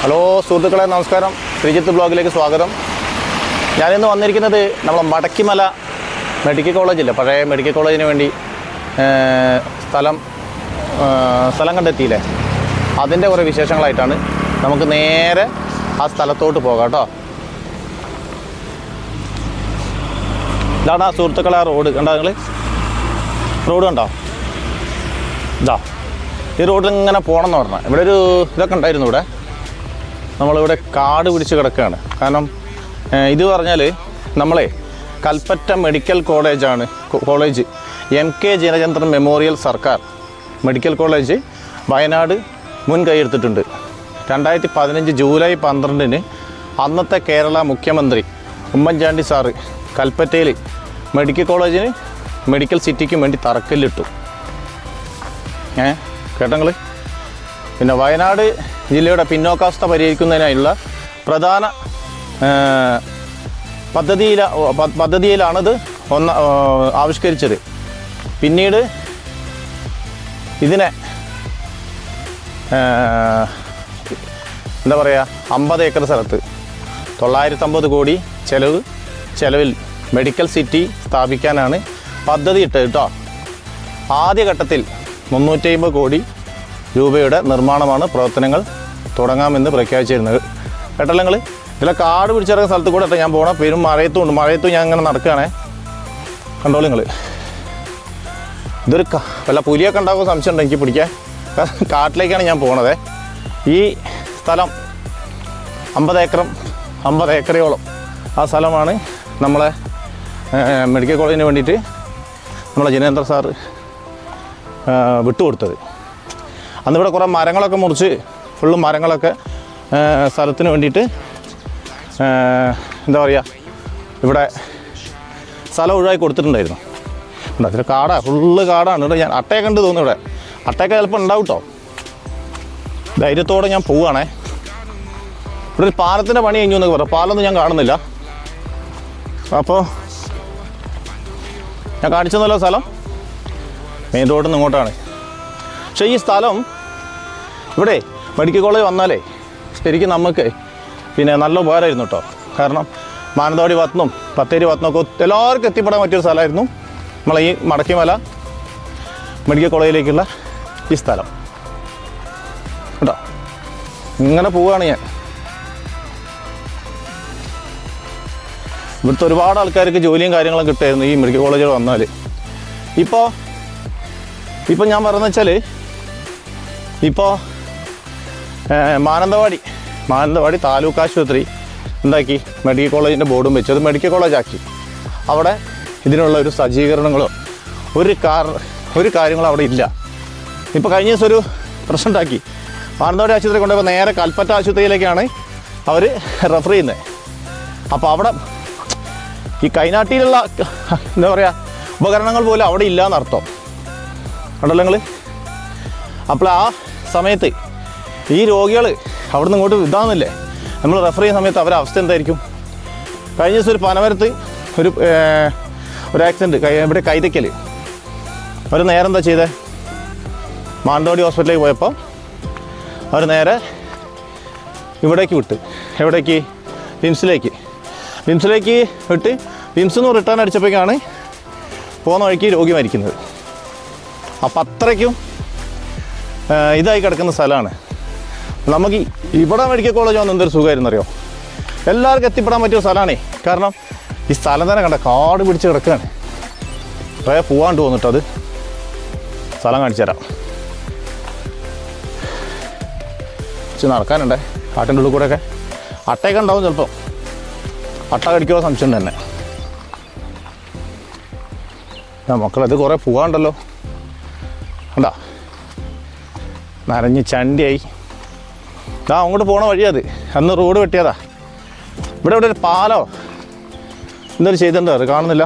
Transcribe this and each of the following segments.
Hello സുഹൃത്തുക്കളെ നമസ്കാരം. ശ്രീജിത്ത് ബ്ലോഗിലേക്ക് സ്വാഗതം. ഞാനിന്ന് വന്നിരിക്കുന്നത് നമ്മളെ മടക്കിമല മെഡിക്കൽ കോളേജില്ല? പഴയ മെഡിക്കൽ കോളേജിന് വേണ്ടി സ്ഥലം സ്ഥലം കണ്ടെത്തിയില്ലേ? അതിന്റെ കുറേ വിശേഷങ്ങളായിട്ടാണ് നമുക്ക് നേരെ ആ സ്ഥലത്തോട്ട് പോകാം കേട്ടോ. ഇതാണ് ആ സുഹൃത്തുക്കളെ റോഡ്. കണ്ടോ നിങ്ങൾ റോഡ് കണ്ടോ? ഇതാ. ഈ റോഡിൽ ഇങ്ങനെ പോകണം എന്ന് പറഞ്ഞാൽ ഇവിടെ ഒരു ഇതൊക്കെ ഉണ്ടായിരുന്നു ഇവിടെ. നമ്മളിവിടെ കാട് പിടിച്ച് കിടക്കുകയാണ്. കാരണം ഇത് പറഞ്ഞാൽ നമ്മളെ കൽപ്പറ്റ മെഡിക്കൽ കോളേജാണ് college. M K Jayachandran memorial സർക്കാർ മെഡിക്കൽ കോളേജ് വയനാട് മുൻ കൈയെടുത്തിട്ടുണ്ട് രണ്ടായിരത്തി പതിനഞ്ച് ജൂലൈ പന്ത്രണ്ടിന് അന്നത്തെ കേരള മുഖ്യമന്ത്രി ഉമ്മൻചാണ്ടി സാറ് കൽപ്പറ്റയിൽ മെഡിക്കൽ കോളേജിന് മെഡിക്കൽ സിറ്റിക്കും വേണ്ടി തറക്കല്ലിട്ടു. ഏ കേട്ടങ്ങൾ പിന്നെ വയനാട് ജില്ലയുടെ പിന്നോക്കാവസ്ഥ പരിഹരിക്കുന്നതിനായുള്ള പ്രധാന പദ്ധതിയിൽ പദ്ധതിയിലാണിത് ഒന്ന് ആവിഷ്കരിച്ചത്. പിന്നീട് ഇതിനെ എന്താ പറയുക അമ്പത് ഏക്കർ സ്ഥലത്ത് തൊള്ളായിരത്തമ്പത് കോടി ചെലവ് ചെലവിൽ മെഡിക്കൽ സിറ്റി സ്ഥാപിക്കാനാണ് പദ്ധതി ഇട്ടത് കേട്ടോ ആദ്യഘട്ടത്തിൽ മുന്നൂറ്റി അമ്പത് കോടി രൂപയുടെ നിർമ്മാണമാണ് പ്രവർത്തനങ്ങൾ തുടങ്ങാമെന്ന് പ്രഖ്യാപിച്ചിരുന്നത്. കേട്ടല്ലങ്ങൾ ഇതിലെ കാട് പിടിച്ചിറങ്ങുന്ന സ്ഥലത്ത് കൂടെ ഞാൻ പോകണം പെരും മഴയത്തും ഉണ്ട് മഴയത്തും ഞാൻ ഇങ്ങനെ നടക്കുകയാണേ കണ്ടോളൂ നിങ്ങൾ ഇതൊരു വല്ല പുലിയൊക്കെ സംശയം ഉണ്ട് എനിക്ക് പിടിക്കാൻ? കാട്ടിലേക്കാണ് ഞാൻ പോണത്. ഈ സ്ഥലം അമ്പത് ഏക്കറും അമ്പത് ഏക്കറയോളം. ആ സ്ഥലമാണ് നമ്മളെ മെഡിക്കൽ കോളേജിന് വേണ്ടിയിട്ട് നമ്മളെ ജിനേന്ദ്ര സാറ് വിട്ടുകൊടുത്തത്. അന്ന് ഇവിടെ കുറേ മരങ്ങളൊക്കെ മുറിച്ച് ഫുള്ള് മരങ്ങളൊക്കെ സ്ഥലത്തിന് വേണ്ടിയിട്ട് എന്താ പറയുക ഇവിടെ സ്ഥലം ഒഴിവാക്കി കൊടുത്തിട്ടുണ്ടായിരുന്നു. അതിൽ കാടാണ് ഫുള്ള് കാടാണ്. ഇവിടെ ഞാൻ അട്ടയൊക്കെ ഉണ്ട് തോന്നുന്നു ഇവിടെ. അട്ടയൊക്കെ ചിലപ്പോൾ ഉണ്ടാവും കേട്ടോ ധൈര്യത്തോടെ ഞാൻ പോവുകയാണേ. ഇവിടെ ഒരു പാലത്തിന്റെ പണി കഴിഞ്ഞു എന്നൊക്കെ പറയാം പാലൊന്നും ഞാൻ കാണുന്നില്ല. അപ്പോൾ ഞാൻ കാണിച്ചെന്നല്ലോ സ്ഥലം. മെയിൻ റോഡിൽ നിന്ന് ഇങ്ങോട്ടാണ്. പക്ഷേ ഈ സ്ഥലം ഇവിടെ മെഡിക്കൽ കോളേജ് വന്നാലേ ശരിക്കും നമുക്ക് പിന്നെ നല്ല ഉപകാരമായിരുന്നു കേട്ടോ. കാരണം മാനന്തവാടി ഭാഗത്തുനിന്നും ബത്തേരി ഭാഗത്തുനിന്നൊക്കെ എല്ലാവർക്കും എത്തിപ്പെടാൻ പറ്റിയൊരു സ്ഥലമായിരുന്നു. നമ്മളെ ഈ മടക്കിമല മെഡിക്കൽ കോളേജിലേക്കുള്ള ഈ സ്ഥലം. കേട്ടോ. ഇങ്ങനെ പോവുകയാണ് ഞാൻ. ഇവിടുത്തെ ഒരുപാട് ആൾക്കാർക്ക് ജോലിയും കാര്യങ്ങളും കിട്ടുമായിരുന്നു ഈ മെഡിക്കൽ കോളേജിൽ വന്നാൽ. ഇപ്പോൾ ഇപ്പം ഞാൻ പറയുന്നത് വെച്ചാൽ ഇപ്പോൾ മാനന്തവാടി. മാനന്തവാടി താലൂക്ക് ആശുപത്രി എന്താക്കി? മെഡിക്കൽ കോളേജിന്റെ ബോർഡും വെച്ച്. അത് മെഡിക്കൽ കോളേജാക്കി. അവിടെ ഇതിനുള്ള ഒരു സജ്ജീകരണങ്ങളോ ഒരു കാർ ഒരു കാര്യങ്ങളോ അവിടെ ഇല്ല. ഇപ്പോൾ കഴിഞ്ഞ ദിവസം ഒരു പ്രശ്നം മാനന്തവാടി ആശുപത്രി കൊണ്ടുപോയി നേരെ കൽപ്പറ്റ ആശുപത്രിയിലേക്കാണ് അവർ റെഫർ ചെയ്യുന്നത് അപ്പോൾ അവിടെ ഈ കൈനാട്ടിയിലുള്ള എന്താ പറയുക ഉപകരണങ്ങൾ പോലും അവിടെ ഇല്ല എന്നർത്ഥം നിങ്ങൾ അപ്പോൾ ആ സമയത്ത് ഈ രോഗികൾ അവിടെ നിന്ന് ഇങ്ങോട്ട് ഇതാകുന്നില്ലേ നമ്മൾ റെഫർ ചെയ്യുന്ന സമയത്ത് അവരുടെ അവസ്ഥ എന്തായിരിക്കും? കഴിഞ്ഞ ദിവസം ഒരു പനമരത്ത് ഒരു ഒരു ആക്സിഡന്റ് ഇവിടെ കൈതയ്ക്കൽ അവർ നേരെ എന്താ ചെയ്തേ? മാനന്തവാടി ഹോസ്പിറ്റലിലേക്ക് പോയപ്പോൾ അവർ നേരെ ഇവിടേക്ക് വിട്ട് എവിടേക്ക്? വിംസിലേക്ക് വിംസിലേക്ക് വിട്ട് വിംസിൽ നിന്ന് റിട്ടേൺ അടിച്ചപ്പോഴേക്കാണ് പോകുന്ന വഴിക്ക് രോഗി മരിക്കുന്നത്. അപ്പം അത്രയ്ക്കും ഇതായി കിടക്കുന്ന സ്ഥലമാണ്. നമുക്ക് ഇവിടെ മെഡിക്കൽ കോളേജ് വന്ന് എന്തൊരു സുഖമായിരുന്നു അറിയോ? എല്ലാവർക്കും എത്തിപ്പെടാൻ പറ്റിയ സ്ഥലമാണേ. കാരണം ഈ സ്ഥലം തന്നെ കണ്ട കാട് പിടിച്ച് കിടക്കുകയാണ്. കുറേ പോവാണ്ട് വന്നിട്ട് അത്. സ്ഥലം കാണിച്ചു തരാം. ഇച്ചിരി നടക്കാനുണ്ടേ. കാട്ടിന്റെ ഉള്ളിൽ കൂടെയൊക്കെ. അട്ടയൊക്കെ ഉണ്ടാവും ചിലപ്പോൾ അട്ട കടിക്കുമോ സംശയം തന്നെ മക്കളത് കുറേ പോകാണ്ടല്ലോ കണ്ടാ? നനഞ്ഞ് ചണ്ടിയായി. ഇതാ അങ്ങോട്ട് പോണ വഴിയാ അത്. അന്ന് റോഡ് വെട്ടിയതാ. ഇവിടെ ഇവിടെ ഒരു പാലോ? എന്തൊരു ചെയ്തിട്ടുണ്ടോ? അത് കാണുന്നില്ല.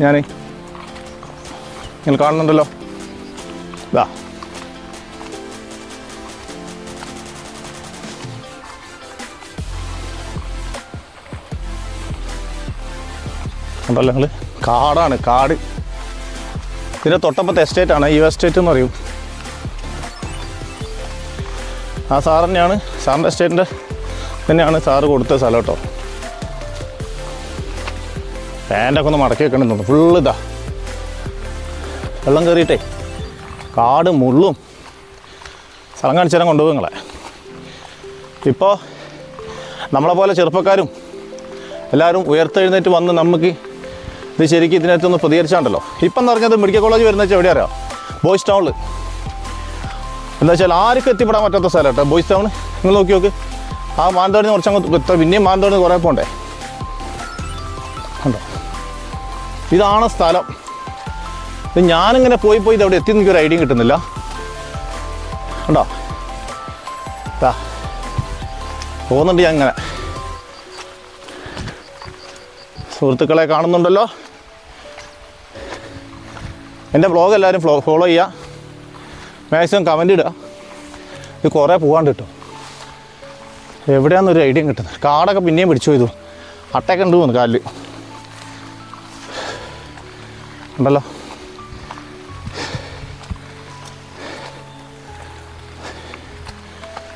ഞാൻ നിങ്ങൾ കാണുന്നുണ്ടല്ലോ. ഇതാ ഉണ്ടല്ലോ നിങ്ങൾ കാടാണ് കാട്. ഇതിന്റെ തൊട്ടപ്പുറത്തെ എസ്റ്റേറ്റ് ആണ്. യു എസ്റ്റേറ്റ് എന്ന് പറയും. ആ സാർ തന്നെയാണ്. സാറിന്റെ എസ്റ്റേറ്റിന്റെ തന്നെയാണ് സാറ് കൊടുത്ത സ്ഥലം കേട്ടോ. പാന്റൊക്കെ ഒന്ന് മടക്കി വെക്കണമെന്നു ഫുള്ള് ഇതാ. വെള്ളം കയറിയിട്ടേ. കാട് മുള്ളും. സ്ഥലം കാണിച്ചു തരാൻ കൊണ്ടുപോകും നിങ്ങളെ. ഇപ്പോൾ നമ്മളെ പോലെ ചെറുപ്പക്കാരും എല്ലാവരും ഉയർത്തെഴുന്നേറ്റ് വന്ന് നമുക്ക് ഇത് ശരിക്കും ഇതിനകത്തൊന്ന് പ്രതികരിച്ചാണ്ടല്ലോ. ഇപ്പം എന്ന് പറഞ്ഞത് മെഡിക്കൽ കോളേജ് വരുന്ന വെച്ചാൽ എവിടെയാ അറിയാം? ബോയ്സ് ടൗണിൽ എന്താ വെച്ചാൽ ആർക്കും എത്തിപ്പെടാൻ പറ്റാത്ത സ്ഥലം കേട്ടോ. ബോയ്സ് ടൗൺ നിങ്ങൾ നോക്കി നോക്ക്. ആ മാനന്തവാടി കുറച്ച് അങ്ങ് എത്താം പിന്നെയും മാനന്തവാടി കുറേ പോണ്ടേ? കണ്ടോ? ഇതാണ് സ്ഥലം. ഇത് ഞാനിങ്ങനെ പോയി പോയി ഇത് അവിടെ എത്തി എനിക്കൊരു ഐഡിയ കിട്ടുന്നില്ല. കണ്ടോ? ദാ. പോകുന്നുണ്ട് ഞാൻ ഇങ്ങനെ. സുഹൃത്തുക്കളെ കാണുന്നുണ്ടല്ലോ. എന്റെ ബ്ലോഗ് എല്ലാവരും ഫോളോ ചെയ്യുക. മാക്സിമം കമന്റ് ഇടുക ഇത് കുറേ പോകാണ്ട് കിട്ടും എവിടെയാണെന്നൊരു ഐഡിയ കിട്ടുന്നത് കാടൊക്കെ പിന്നെയും പിടിച്ചു പോയതു അട്ടയൊക്കെ ഉണ്ട് തോന്നുന്നു കാലിൽ ഉണ്ടല്ലോ.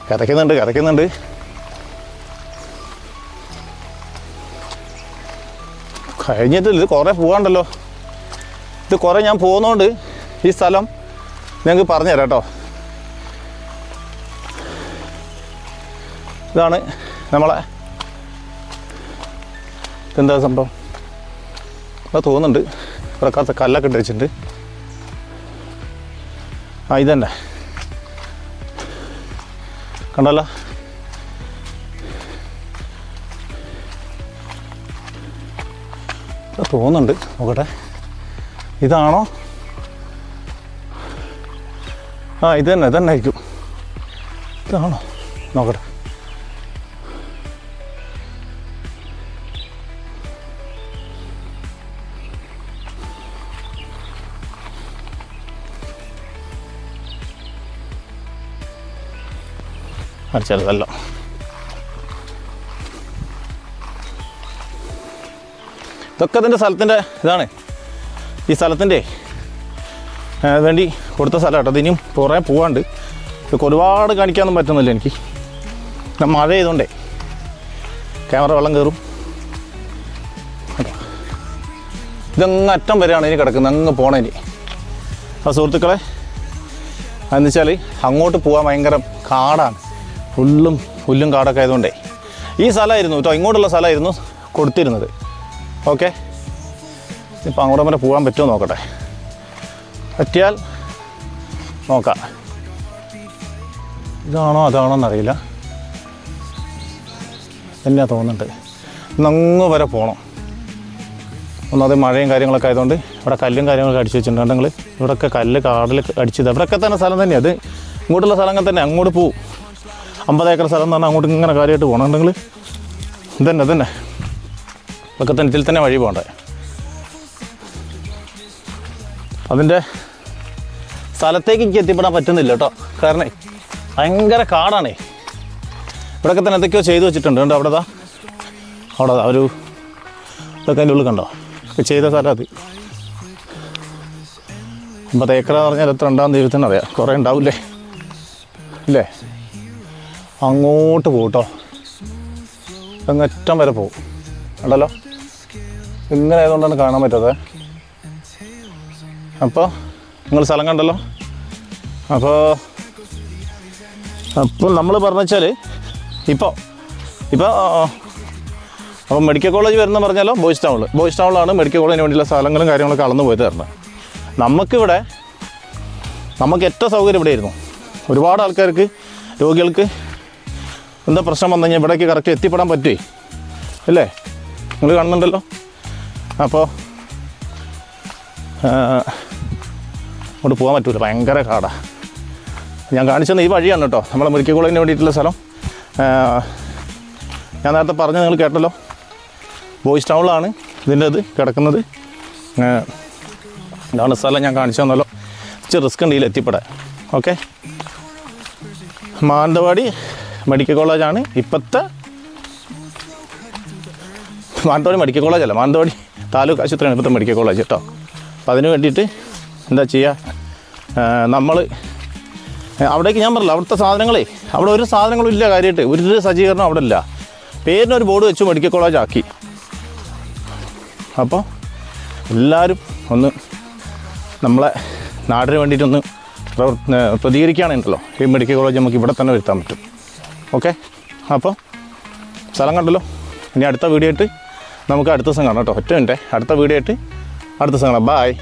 കിതയ്ക്കുന്നുണ്ട് കിതയ്ക്കുന്നുണ്ട് കഴിഞ്ഞിട്ടില്ല ഇത് കുറേ പോകാണ്ടല്ലോ ഇത് കുറേ ഞാൻ പോകുന്നതുകൊണ്ട് ഈ സ്ഥലം നിങ്ങൾക്ക് പറഞ്ഞുതരാം കേട്ടോ ഇതാണ് നമ്മളെ എന്താ സംഭവം? അത് തോന്നുന്നുണ്ട്. കുറച്ച് കല്ലൊക്കെ ഇട്ട് വെച്ചിട്ടുണ്ട്. ആ ഇതന്നെ. കണ്ടല്ലോ? തോന്നുന്നുണ്ട്. നോക്കട്ടെ. ഇതാണോ? ആ ഇത് തന്നെ ഇതന്നെ തന്നെ ആയിരിക്കും. ഇതാണോ? നോക്കട്ടെ. അടിച്ചതല്ല ഇതൊക്കെ ഇതിന്റെ സ്ഥലത്തിന്റെ ഇതാണ്. ഈ സ്ഥലത്തിന്റെ വേണ്ടി കൊടുത്ത സ്ഥലം കേട്ടോ. ഇതിനും കുറേ പോവാണ്ട്. ഇതൊക്കെ ഒരുപാട് കാണിക്കാനൊന്നും പറ്റുന്നില്ല എനിക്ക്. മഴ ചെയ്തുകൊണ്ടേ ക്യാമറ വെള്ളം കയറും. ഇതങ്ങ് അറ്റം വരെയാണ് ഇനി കിടക്കുന്നത്. അങ്ങ് പോണേ ആ സുഹൃത്തുക്കളെ എന്ന് വെച്ചാൽ അങ്ങോട്ട് പോകാൻ ഭയങ്കര കാടാണ്. ഫുള്ളും പുല്ലും കാടൊക്കെ ആയതുകൊണ്ടേ. ഈ സ്ഥലമായിരുന്നു കേട്ടോ ഇങ്ങോട്ടുള്ള സ്ഥലമായിരുന്നു കൊടുത്തിരുന്നത്. ഓക്കെ? ഇപ്പം അങ്ങോട്ട് വരെ പോകാൻ പറ്റുമോ നോക്കട്ടെ. പറ്റിയാൽ നോക്കാം. ഇതാണോ അതാണോ എന്നറിയില്ല എന്നാ തോന്നുന്നുണ്ട്. നങ്ങ് വരെ പോകണം ഒന്നാമത് മഴയും കാര്യങ്ങളൊക്കെ ആയതുകൊണ്ട് ഇവിടെ കല്ലും കാര്യങ്ങളൊക്കെ അടിച്ചു വെച്ചിട്ടുണ്ട്. നിങ്ങൾ ഇവിടെയൊക്കെ കല്ല് കാടിൽ അടിച്ചത് ഇവിടെയൊക്കെ തന്നെ സ്ഥലം തന്നെയാണ് അത് ഇങ്ങോട്ടുള്ള സ്ഥലം തന്നെ അങ്ങോട്ട് പോവും. അമ്പത് ഏക്കർ സ്ഥലം പറഞ്ഞാൽ അങ്ങോട്ട് ഇങ്ങനെ കാര്യമായിട്ട് പോകണമെന്നുണ്ടെങ്കിൽ ഇതന്നെ ഇതന്നെ. ഇതൊക്കെ തന്നെ ഇതിൽ തന്നെ വഴി പോകണ്ടേ. അതിന്റെ സ്ഥലത്തേക്ക് എനിക്ക് എത്തിപ്പെടാൻ പറ്റുന്നില്ല കേട്ടോ. കാരണം ഭയങ്കര കാടാണേ. ഇവിടെയൊക്കെ തന്നെ എന്തൊക്കെയോ ചെയ്തു വെച്ചിട്ടുണ്ട്. കണ്ടോ അവിടെ അവിടെ ഒരു ഇതൊക്കെ അതിന്റെ ഉള്ളിൽ കണ്ടോ? ചെയ്ത സ്ഥലം അത്. അമ്പത് ഏക്കർ പറഞ്ഞാൽ എത്ര ഉണ്ടാകും ദൈവത്തിന് അറിയാം. കുറേ ഉണ്ടാവില്ലേ? ഇല്ലേ? അങ്ങോട്ട് പോകും കേട്ടോ. അങ്ങറ്റം വരെ പോകും ഉണ്ടല്ലോ ഇങ്ങനെ ആയതുകൊണ്ടാണ് കാണാൻ പറ്റാതെ അപ്പോൾ നിങ്ങൾ സ്ഥലം കണ്ടല്ലോ? അപ്പോൾ അപ്പോൾ നമ്മൾ പറഞ്ഞാൽ ഇപ്പോൾ ഇപ്പോൾ അപ്പോൾ മെഡിക്കൽ കോളേജ് വരുന്ന പറഞ്ഞാലോ ബോയ്സ് ടൗണിൽ ബോയ്സ് ടൗണിലാണ് മെഡിക്കൽ കോളേജിന് വേണ്ടിയുള്ള സ്ഥലങ്ങളും കാര്യങ്ങളൊക്കെ അളന്ന് പോയി തരണം നമുക്കിവിടെ നമുക്ക് ഏറ്റവും സൗകര്യം ഇവിടെ ആയിരുന്നു ഒരുപാട് ആൾക്കാർക്ക് രോഗികൾക്ക് എന്താ പ്രശ്നം വന്നു കഴിഞ്ഞാൽ ഇവിടേക്ക് കറക്റ്റ് എത്തിപ്പെടാൻ പറ്റുമേ അല്ലേ? നിങ്ങൾ കാണുന്നുണ്ടല്ലോ? അപ്പോൾ അങ്ങോട്ട് പോകാൻ പറ്റൂല. ഭയങ്കര കാടാണ് ഞാൻ കാണിച്ചത് ഈ വഴിയാണ് കേട്ടോ. നമ്മളെ മുരിക്കൽ കോളേജിന് വേണ്ടിയിട്ടുള്ള സ്ഥലം. ഞാൻ നേരത്തെ പറഞ്ഞ് നിങ്ങൾ കേട്ടല്ലോ. ബോയ്സ് ടൗണിലാണ് ഇതിന്റെ ഇത് കിടക്കുന്നത്. ഇതാണ് സ്ഥലം ഞാൻ കാണിച്ചു തന്നല്ലോ. ഇച്ചിരി റിസ്ക് ഉണ്ട് ഇതിൽ എത്തിപ്പെടാൻ. ഓക്കെ മാനന്തവാടി മെഡിക്കൽ കോളേജാണ് ഇപ്പോഴത്തെ മാനന്തവാടി മെഡിക്കൽ കോളേജല്ല മാനന്തവാടി താലൂക്ക് ആശുപത്രിയാണ് ഇപ്പോഴത്തെ മെഡിക്കൽ കോളേജ് കേട്ടോ. അപ്പോൾ അതിന് വേണ്ടിയിട്ട് എന്താ ചെയ്യുക നമ്മൾ അവിടേക്ക് ഞാൻ പറഞ്ഞില്ല അവിടുത്തെ സാധനങ്ങളേ അവിടെ ഒരു സാധനങ്ങളും ഇല്ല കാര്യമായിട്ട് ഒരു സജ്ജീകരണം അവിടെ ഇല്ല. പേരിനൊരു ബോർഡ് വെച്ച് മെഡിക്കൽ കോളേജ് ആക്കി. അപ്പോൾ എല്ലാവരും ഒന്ന് നമ്മളെ നാടിന് വേണ്ടിയിട്ടൊന്ന് പ്രതികരിക്കുകയാണെങ്കിലോ ഈ മെഡിക്കൽ കോളേജ് നമുക്ക് ഇവിടെ തന്നെ വരുത്താൻ പറ്റും. ഓക്കെ? അപ്പോൾ സ്ഥലം കണ്ടല്ലോ? ഇനി അടുത്ത വീഡിയോ ആയിട്ട് നമുക്ക് അടുത്ത ദിവസം കാണാം കേട്ടോ. ഒറ്റ മിനിറ്റ്. അടുത്ത വീഡിയോ ആയിട്ട് അടുത്ത ദിവസം കാണാം. ബായ്